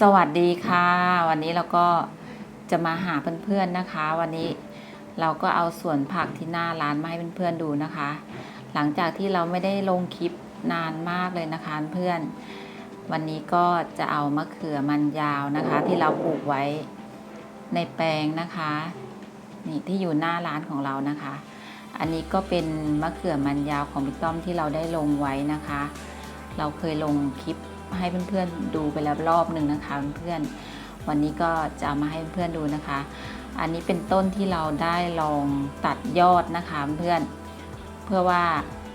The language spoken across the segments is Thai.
สวัสดีค่ะ วันนี้เราก็จะมาหาเพื่อนๆนะคะ วันนี้เราก็เอาสวนผักที่หน้าร้านมาให้เพื่อนๆดูนะคะ หลังจากที่เราไม่ได้ลงคลิปนานมากเลยนะคะเพื่อน วันนี้ก็จะเอามะเขือมันยาวนะคะ ที่เราปลูกไว้ในแปลงนะคะ นี่ที่อยู่หน้าร้านของเรานะคะ อันนี้ก็เป็นมะเขือมันยาวของพี่ต้อมที่เราได้ลงไว้นะคะ เราเคยลงคลิป ให้เพื่อนๆดูไปแล้วรอบหนึ่งนะคะเพื่อนๆวันนี้ก็จะมาให้เพื่อนๆดูนะคะ อันนี้เป็นต้นที่เราได้ลองตัดยอดนะคะเพื่อนเพื่อว่า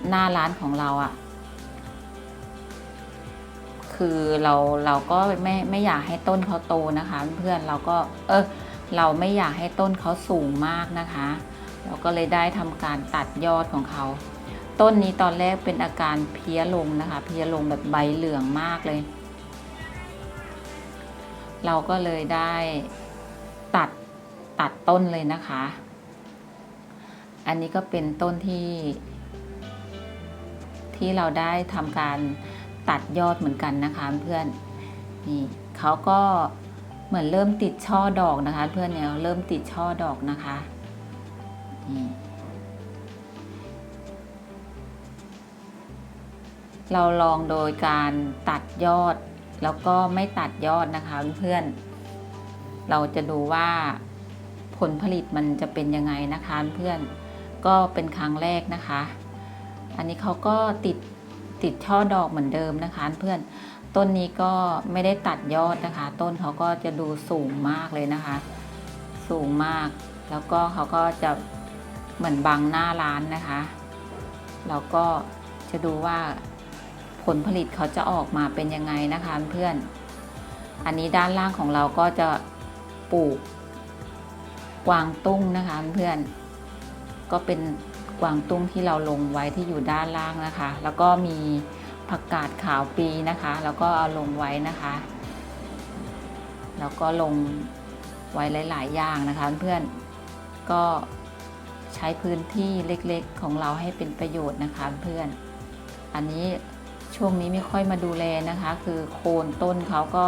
หน้าร้านของเราอะ่ะคือเราเราก็ไม่ไม่อยากให้ต้นเขาโตนะคะ เพื่อนเราก็เออเราไม่อยากให้ต้นเขาสูงมากนะคะ เราก็เลยได้ทำการตัดยอดของเขา ต้นนี้ตอนแรกเป็นอาการเพี้ยลงนะคะ เพี้ยลงแบบใบเหลืองมากเลย เราก็เลยได้ตัดตัดต้นเลยนะคะ อันนี้ก็เป็นต้นที่ ที่เราได้ทำการตัดยอดเหมือนกันนะคะเพื่อนนี่เขาก็เหมือนเริ่มติดช่อดอกนะคะ เพื่อนเนี่ยเริ่มติดช่อดอกนะคะนี่ เราลองโดยการตัดยอด แล้วก็ไม่ตัดยอดนะคะเพื่อนๆเราจะดูว่าผลผลิตมันจะเป็นยังไงนะคะเพื่อนก็เป็นครั้งแรกนะคะ อันนี้เขาก็ติดติดช่อดอกเหมือนเดิมนะคะเพื่อนต้นนี้ก็ไม่ได้ตัดยอดนะคะ ต้นเขาก็จะดูสูงมากเลยนะคะ สูงมาก แล้วก็เขาก็จะเหมือนบังหน้าร้านนะคะ แล้วก็จะดูว่า ผลผลิตเขาจะออกมาเป็นยังไงนะคะเพื่อน อันนี้ด้านล่างของเราก็จะปลูกกวางตุ้งนะคะเพื่อน ก็เป็นกวางตุ้งที่เราลงไว้ที่อยู่ด้านล่างนะคะ แล้วก็มีผักกาดขาวปีนะคะ แล้วก็เอาลงไว้นะคะ แล้วก็ลงไว้หลาย ๆ อย่างนะคะเพื่อน ก็ใช้พื้นที่เล็ก ๆ ของเราให้เป็นประโยชน์นะคะเพื่อน อันนี้ ช่วงนี้ไม่ค่อยมาดูแลนะคะ คือโคนต้นเขาก็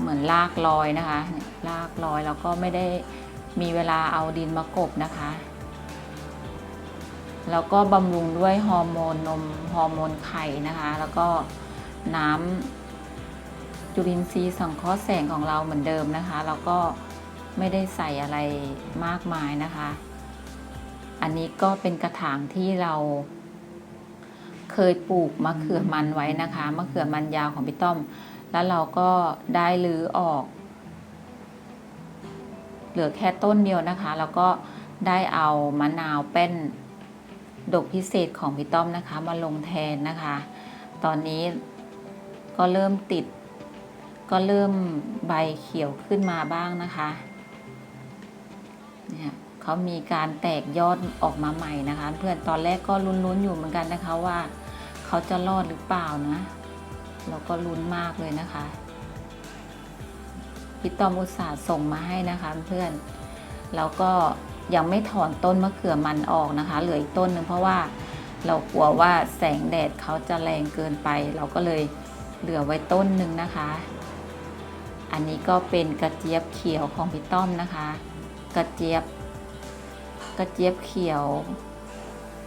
เหมือนลากลอยนะคะลากลอยแล้วก็ไม่ได้มีเวลาเอาดินมากบนะคะแล้วก็บำรุงด้วยฮอร์โมนนมฮอร์โมนไข่นะคะ แล้วก็น้ำจุลินทรีย์สังเคราะห์แสงของเราเหมือนเดิมนะคะ แล้วก็ไม่ได้ใส่อะไรมากมายนะคะ อันนี้ก็เป็นกระถางที่เรา เคยปลูกมะเขือมันไว้นะคะมะเขือมันยาวของพี่ต้อม แล้วเราก็ได้รื้อออก เหลือแค่ต้นเดียวนะคะ แล้วก็ได้เอามะนาวเป็นดกพิเศษของพี่ต้อมนะคะ มาลงแทนนะคะ ตอนนี้ก็เริ่มติด ก็เริ่มใบเขียวขึ้นมาบ้างนะคะ เขามีการแตกยอดออกมาใหม่นะคะ เพื่อนตอนแรกก็ลุ้นๆอยู่เหมือนกันนะคะว่าเขาจะรอดหรือเปล่านะ เราก็ลุ้นมากเลยนะคะพี่ตอมอุตสาห์ส่งมาให้นะคะเพื่อนแล้วก็ยังไม่ถอนต้นมะเขือมันออกนะคะ เหลืออีกต้นหนึ่งเพราะว่าเรากลัวว่าแสงแดดเขาจะแรงเกินไป เราก็เลยเหลือไว้ต้นหนึ่งนะคะ อันนี้ก็เป็นกระเจี๊ยบเขียวของพี่ต้อมนะคะ กระเจี๊ยบ กระเจี๊ยบเขียว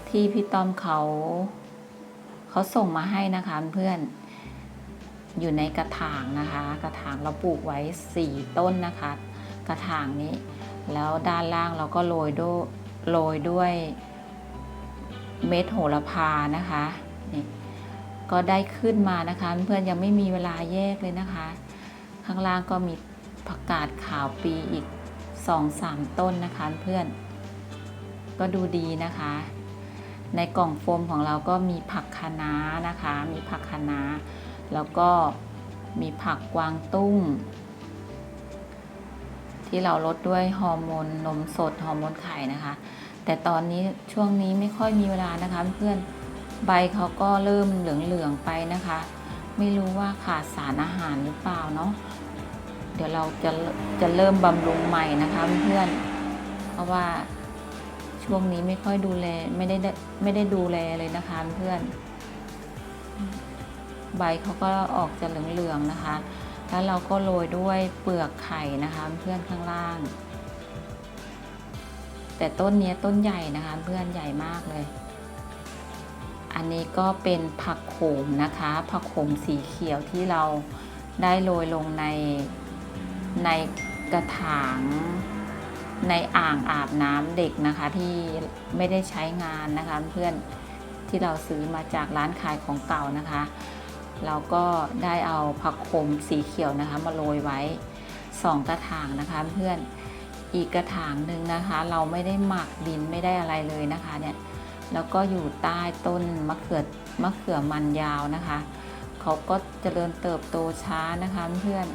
ที่พี่ต้อมเขาเขาส่งมาให้นะคะเพื่อนอยู่ในกระถางนะคะ กระถางเราปลูกไว้สี่ต้นนะคะ กระถางนี้ แล้วด้านล่างเราก็โรยด้วยโรยด้วยเม็ดโหระพานะคะนี่ก็ได้ขึ้นมานะคะ เพื่อนยังไม่มีเวลาแยกเลยนะคะ ข้างล่างก็มีผักกาดขาวปีอีกสองสามต้นนะคะเพื่อน ก็ดูดีนะคะ ในกล่องโฟมของเราก็มีผักคะน้านะคะ มีผักคะน้า แล้วก็มีผักกวางตุ้ง ที่เราลดด้วยฮอร์โมนนมสดฮอร์โมนไข่นะคะ แต่ตอนนี้ช่วงนี้ไม่ค่อยมีเวลานะคะเพื่อนใบเขาก็เริ่มเหลืองๆไปนะคะ ไม่รู้ว่าขาดสารอาหารหรือเปล่าเนาะเดี๋ยวเราจะจะเริ่มบำรุงใหม่นะคะเพื่อนเพราะว่า ช่วงนี้ไม่ค่อยดูแลไม่ได้ไม่ได้ดูแลเลยนะคะเพื่อน ใบเขาก็ออกจะเหลืองๆนะคะ แล้วเราก็โรยด้วยเปลือกไข่นะคะเพื่อนข้างล่าง แต่ต้นนี้ต้นใหญ่นะคะเพื่อนใหญ่มากเลย อันนี้ก็เป็นผักโขมนะคะ ผักโขมสีเขียวที่เราได้โรยลงในในกระถาง ในอ่างอาบน้ำเด็กนะคะที่ไม่ได้ใช้งานนะคะ เพื่อนที่เราซื้อมาจากร้านขายของเก่านะคะ เราก็ได้เอาผักโขมสีเขียวนะคะ มาโรยไว้สองกระถางนะคะ เพื่อนอีกกระถางหนึ่งนะคะ เราไม่ได้หมักดินไม่ได้อะไรเลยนะคะเนี่ยแล้วก็อยู่ใต้ต้นมะเขือมะเขือมันยาวนะคะ เขาก็จเจริญเติบโตช้านะคะเพื่อน